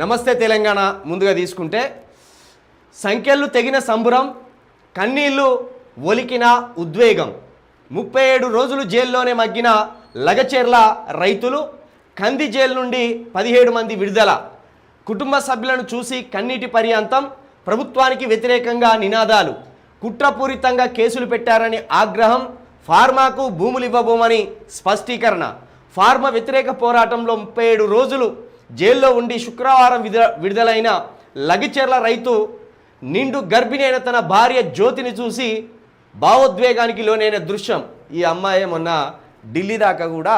నమస్తే తెలంగాణ ముందుగా తీసుకుంటే సంఖ్యలు తెగిన సంబురం కన్నీళ్ళు ఒలికిన ఉద్వేగం. ముప్పై ఏడు రోజులు జైల్లోనే మగ్గిన లగచెర్ల రైతులు కంది జైలు నుండి పదిహేడు మంది విడుదల. కుటుంబ సభ్యులను చూసి కన్నీటి పర్యాంతం ప్రభుత్వానికి వ్యతిరేకంగా నినాదాలు. కుట్రపూరితంగా కేసులు పెట్టారని ఆగ్రహం ఫార్మాకు భూములు ఇవ్వబోమని స్పష్టీకరణ. ఫార్మా వ్యతిరేక పోరాటంలో ముప్పై ఏడు రోజులు జైల్లో ఉండి శుక్రవారం విద విడుదలైన లగిచెర్ల రైతు నిండు గర్భిణి అయిన తన భార్య జ్యోతిని చూసి భావోద్వేగానికి లోనైన దృశ్యం. ఈ అమ్మాయి మొన్న ఢిల్లీ దాకా కూడా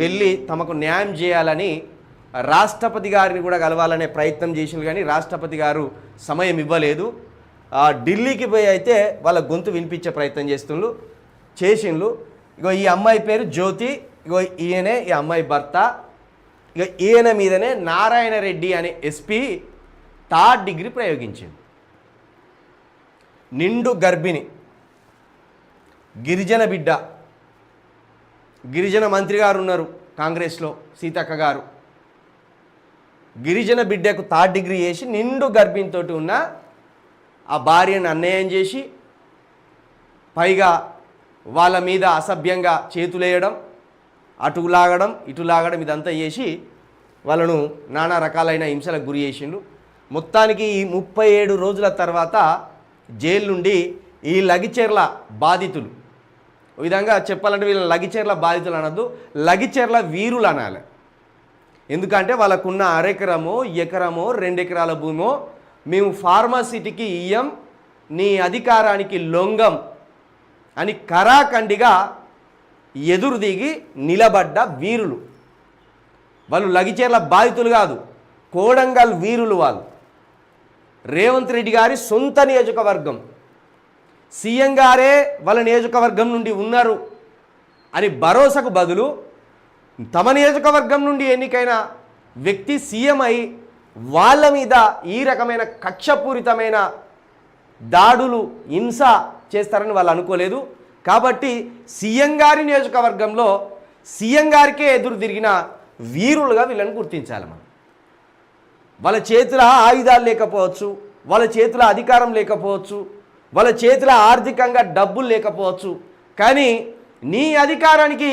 వెళ్ళి తమకు న్యాయం చేయాలని రాష్ట్రపతి గారిని కూడా కలవాలనే ప్రయత్నం చేసింది కానీ రాష్ట్రపతి గారు సమయం ఇవ్వలేదు. ఢిల్లీకి పోయి అయితే వాళ్ళ గొంతు వినిపించే ప్రయత్నం చేస్తుండ్రు చేసిండ్రు ఇగో ఈ అమ్మాయి పేరు జ్యోతి ఇగో ఈయనే ఈ అమ్మాయి భర్త. ఇక ఈయన మీదనే నారాయణ రెడ్డి అనే ఎస్పీ థర్డ్ డిగ్రీ ప్రయోగించింది నిండు గర్భిణి గిరిజన బిడ్డ. గిరిజన మంత్రి గారు ఉన్నారు కాంగ్రెస్లో సీతక్క గారు. గిరిజన బిడ్డకు థర్డ్ డిగ్రీ చేసి నిండు గర్భిణితో ఉన్న ఆ భార్యను అన్యాయం చేసి పైగా వాళ్ళ మీద అసభ్యంగా చేతులేయడం అటు లాగడం ఇటు లాగడం ఇదంతా చేసి వాళ్ళను నానా రకాలైన హింసలకు గురి చేసిండు. మొత్తానికి ఈ ముప్పై ఏడు రోజుల తర్వాత జైలు నుండి ఈ లగిచెర్ల బాధితులు విధంగా చెప్పాలంటే వీళ్ళని లగిచెర్ల బాధితులు అనద్దు లగిచెర్ల వీరులు అనాలి. ఎందుకంటే వాళ్ళకున్న అరెకరమో ఎకరమో రెండు ఎకరాల భూమో మేము ఫార్మసిటీకి ఇయ్యం నీ అధికారానికి లొంగం అని కరాఖండిగా ఎదురు దిగి నిలబడ్డ వీరులు. వాళ్ళు లగిచేర్ల బాధితులు కాదు కోడంగల్ వీరులు వాళ్ళు. రేవంత్ రెడ్డి గారి సొంత నియోజకవర్గం. సీఎం గారే వాళ్ళ నియోజకవర్గం నుండి ఉన్నారు అని భరోసాకు బదులు తమ నియోజకవర్గం నుండి ఎన్నికైన వ్యక్తి సీఎం అయి వాళ్ళ మీద ఈ రకమైన కక్షపూరితమైన దాడులు హింస చేస్తారని వాళ్ళు అనుకోలేదు. కాబట్టి సీఎం గారి నియోజకవర్గంలో సీఎం గారికే ఎదురు తిరిగిన వీరులుగా వీళ్ళని గుర్తించాలి మనం. వాళ్ళ చేతుల ఆయుధాలు లేకపోవచ్చు వాళ్ళ చేతుల అధికారం లేకపోవచ్చు వాళ్ళ చేతుల ఆర్థికంగా డబ్బులు లేకపోవచ్చు కానీ నీ అధికారానికి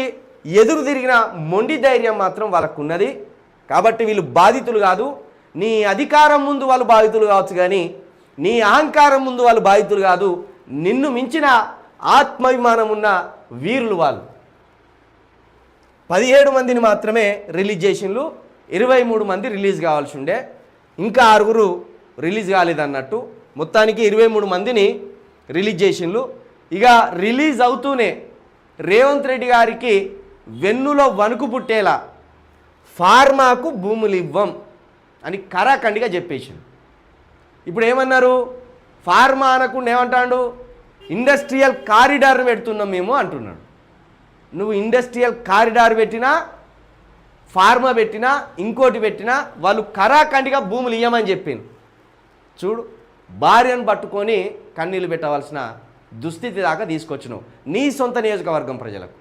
ఎదురు తిరిగిన మొండి ధైర్యం మాత్రం వాళ్ళకున్నది. కాబట్టి వీళ్ళు బాధితులు కాదు నీ అధికారం ముందు వాళ్ళు బాధితులు కావచ్చు కానీ నీ అహంకారం ముందు వాళ్ళు బాధితులు కాదు నిన్ను మించిన ఆత్మాభిమానం ఉన్న వీరులు వాళ్ళు. పదిహేడు మందిని మాత్రమే రిలీజ్ చేసిండ్రు ఇరవై మూడు మంది రిలీజ్ కావాల్సి ఉండే ఇంకా ఆరుగురు రిలీజ్ కాలేదన్నట్టు. మొత్తానికి ఇరవై మూడు మందిని రిలీజ్ చేసిండ్రు ఇక రిలీజ్ అవుతూనే రేవంత్ రెడ్డి గారికి వెన్నులో వణుకు పుట్టేలా ఫార్మాకు భూములు ఇవ్వం అని కరాఖండిగా చెప్పేసి ఇప్పుడు ఏమన్నారు? ఫార్మా అనకుండా ఏమంటాడు? ఇండస్ట్రియల్ కారిడార్ పెడుతున్నాం మేము అంటున్నాడు. నువ్వు ఇండస్ట్రియల్ కారిడార్ పెట్టినా ఫార్మా పెట్టినా ఇంకోటి పెట్టినా వాళ్ళు కరాఖండిగా భూములు ఇయ్యమని చెప్పింది చూడు భార్యను పట్టుకొని కన్నీళ్ళు పెట్టవలసిన దుస్థితి దాకా తీసుకొచ్చినావు. నీ సొంత నియోజకవర్గం ప్రజలకు.